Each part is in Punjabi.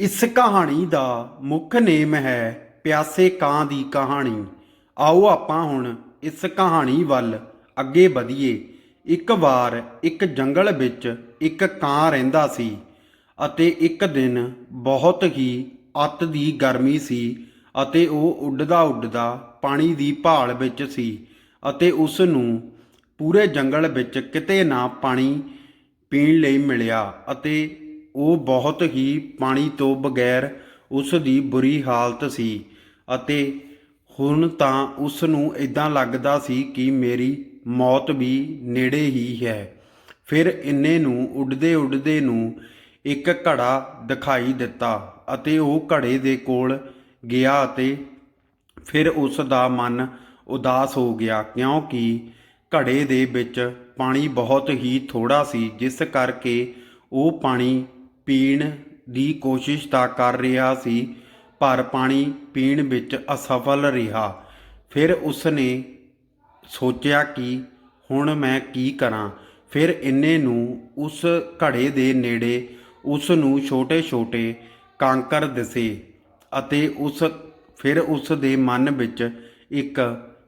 ਇਸ ਕਹਾਣੀ ਦਾ ਮੁੱਖ ਨੇਮ ਹੈ ਪਿਆਸੇ ਕਾਂ ਦੀ ਕਹਾਣੀ। ਆਓ ਆਪਾਂ ਹੁਣ ਇਸ ਕਹਾਣੀ ਵੱਲ ਅੱਗੇ ਵਧੀਏ। ਇੱਕ ਵਾਰ ਇੱਕ ਜੰਗਲ ਵਿੱਚ ਇੱਕ ਕਾਂ ਰਹਿੰਦਾ ਸੀ ਅਤੇ ਇੱਕ ਦਿਨ ਬਹੁਤ ਹੀ ਅੱਤ ਦੀ ਗਰਮੀ ਸੀ ਅਤੇ ਉਹ ਉੱਡਦਾ ਉੱਡਦਾ ਪਾਣੀ ਦੀ ਭਾਲ ਵਿੱਚ ਸੀ ਅਤੇ ਉਸ ਨੂੰ ਪੂਰੇ ਜੰਗਲ ਵਿੱਚ ਕਿਤੇ ਨਾ ਪਾਣੀ ਪੀਣ ਲਈ ਮਿਲਿਆ ਅਤੇ ਉਹ ਬਹੁਤ ਹੀ ਪਾਣੀ ਤੋਂ ਬਗੈਰ ਉਸ ਦੀ ਬੁਰੀ ਹਾਲਤ ਸੀ ਅਤੇ ਹੁਣ ਤਾਂ ਉਸ ਨੂੰ ਇਦਾਂ ਲੱਗਦਾ ਸੀ ਕਿ ਮੇਰੀ ਮੌਤ ਵੀ ਨੇੜੇ ਹੀ ਹੈ। ਫਿਰ ਇੰਨੇ ਨੂੰ ਉੱਡਦੇ ਉੱਡਦੇ ਨੂੰ ਇੱਕ ਘੜਾ ਦਿਖਾਈ ਦਿੱਤਾ ਅਤੇ ਉਹ ਘੜੇ ਦੇ ਕੋਲ ਗਿਆ ਅਤੇ ਫਿਰ ਉਸ ਦਾ ਮਨ ਉਦਾਸ ਹੋ ਗਿਆ ਕਿਉਂਕਿ ਘੜੇ ਦੇ ਵਿੱਚ ਪਾਣੀ ਬਹੁਤ ਹੀ ਥੋੜਾ ਸੀ ਜਿਸ ਕਰਕੇ ਉਹ ਪਾਣੀ ਪੀਣ ਦੀ ਕੋਸ਼ਿਸ਼ ਤਾਂ ਕਰ ਰਿਹਾ ਸੀ, ਪਰ ਪਾਣੀ ਪੀਣ ਵਿੱਚ ਅਸਫਲ ਰਿਹਾ। ਫਿਰ ਉਸ ਨੇ ਸੋਚਿਆ ਕਿ ਹੁਣ ਮੈਂ ਕੀ ਕਰਾਂ। ਫਿਰ ਇੰਨੇ ਨੂੰ ਉਸ ਘੜੇ ਦੇ ਨੇੜੇ ਉਸ ਨੂੰ ਛੋਟੇ-ਛੋਟੇ ਕਾਂਕਰ ਦਿਸੇ ਅਤੇ ਉਸ, ਫਿਰ ਉਸ ਦੇ ਮਨ ਵਿੱਚ ਇੱਕ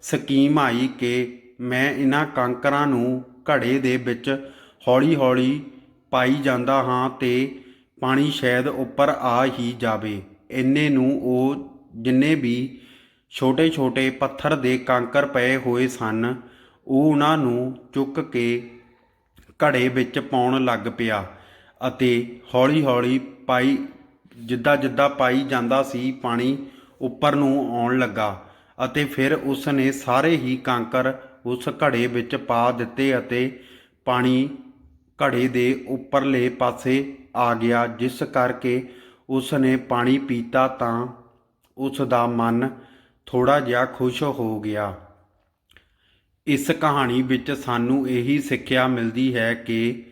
ਸਕੀਮ ਆਈ ਕਿ ਮੈਂ ਇਹਨਾਂ ਕਾਂਕਰਾਂ ਨੂੰ ਘੜੇ ਦੇ ਵਿੱਚ ਹੌਲੀ-ਹੌਲੀ ਪਾਈ ਜਾਂਦਾ ਹਾਂ ਤੇ ਪਾਣੀ ਸ਼ਾਇਦ ਉੱਪਰ ਆ ਹੀ ਜਾਵੇ। ਇੰਨੇ ਨੂੰ ਉਹ ਜਿੰਨੇ ਵੀ ਛੋਟੇ-ਛੋਟੇ ਪੱਥਰ ਦੇ ਕਾਂਕਰ ਪਏ ਹੋਏ ਸਨ, ਉਹ ਉਹਨਾਂ ਨੂੰ ਚੁੱਕ ਕੇ ਘੜੇ ਵਿੱਚ ਪਾਉਣ ਲੱਗ ਪਿਆ ਅਤੇ ਹੌਲੀ-ਹੌਲੀ ਪਾਈ ਜਿੱਦਾਂ ਜਿੱਦਾਂ ਪਾਈ ਜਾਂਦਾ ਸੀ, ਪਾਣੀ ਉੱਪਰ ਨੂੰ ਆਉਣ ਲੱਗਾ ਅਤੇ ਫਿਰ ਉਸ ਨੇ ਸਾਰੇ ਹੀ ਕਾਂਕਰ ਉਸ ਘੜੇ ਵਿੱਚ ਪਾ ਦਿੱਤੇ ਅਤੇ ਪਾਣੀ ਘੜੇ ਦੇ ਉੱਪਰਲੇ ਪਾਸੇ ਆ ਗਿਆ, ਜਿਸ ਕਰਕੇ ਉਸ ਨੇ ਪਾਣੀ ਪੀਤਾ ਤਾਂ ਉਸ ਦਾ ਮਨ ਥੋੜਾ ਜਿਹਾ ਖੁਸ਼ ਹੋ ਗਿਆ। ਇਸ ਕਹਾਣੀ ਵਿੱਚ ਸਾਨੂੰ ਇਹੀ ਸਿੱਖਿਆ ਮਿਲਦੀ ਹੈ ਕਿ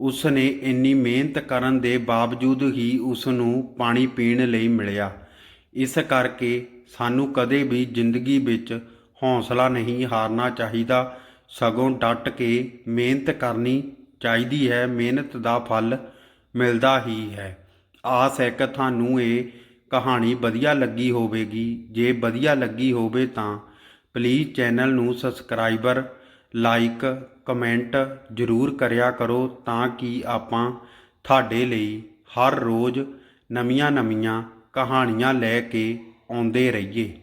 ਉਸ ਨੇ ਇੰਨੀ ਮਿਹਨਤ ਕਰਨ ਦੇ ਬਾਵਜੂਦ ਹੀ ਉਸ ਨੂੰ ਪਾਣੀ ਪੀਣ ਲਈ ਮਿਲਿਆ। ਇਸ ਕਰਕੇ ਸਾਨੂੰ ਕਦੇ ਵੀ ਜ਼ਿੰਦਗੀ ਵਿੱਚ ਹੌਸਲਾ ਨਹੀਂ ਹਾਰਨਾ ਚਾਹੀਦਾ। ਸਗੋਂ ਡਟ ਕੇ ਮਿਹਨਤ ਕਰਨੀ ਚਾਹੀਦੀ ਹੈ। ਮਿਹਨਤ ਦਾ ਫਲ ਮਿਲਦਾ ਹੀ ਹੈ। ਆਸ ਹੈ ਕਿ ਤੁਹਾਨੂੰ ਇਹ ਕਹਾਣੀ ਵਧੀਆ ਲੱਗੀ ਹੋਵੇਗੀ। ਜੇ ਵਧੀਆ ਲੱਗੀ ਹੋਵੇ ਤਾਂ ਪਲੀਜ਼ ਚੈਨਲ ਨੂੰ ਸਬਸਕ੍ਰਾਈਬਰ ਲਾਈਕ ਕਮੈਂਟ ਜ਼ਰੂਰ ਕਰਿਆ ਕਰੋ ਤਾਂ ਕਿ ਆਪਾਂ ਤੁਹਾਡੇ ਲਈ ਹਰ ਰੋਜ਼ ਨਵੀਆਂ-ਨਵੀਆਂ ਕਹਾਣੀਆਂ ਲੈ ਕੇ ਆਉਂਦੇ ਰਹੀਏ।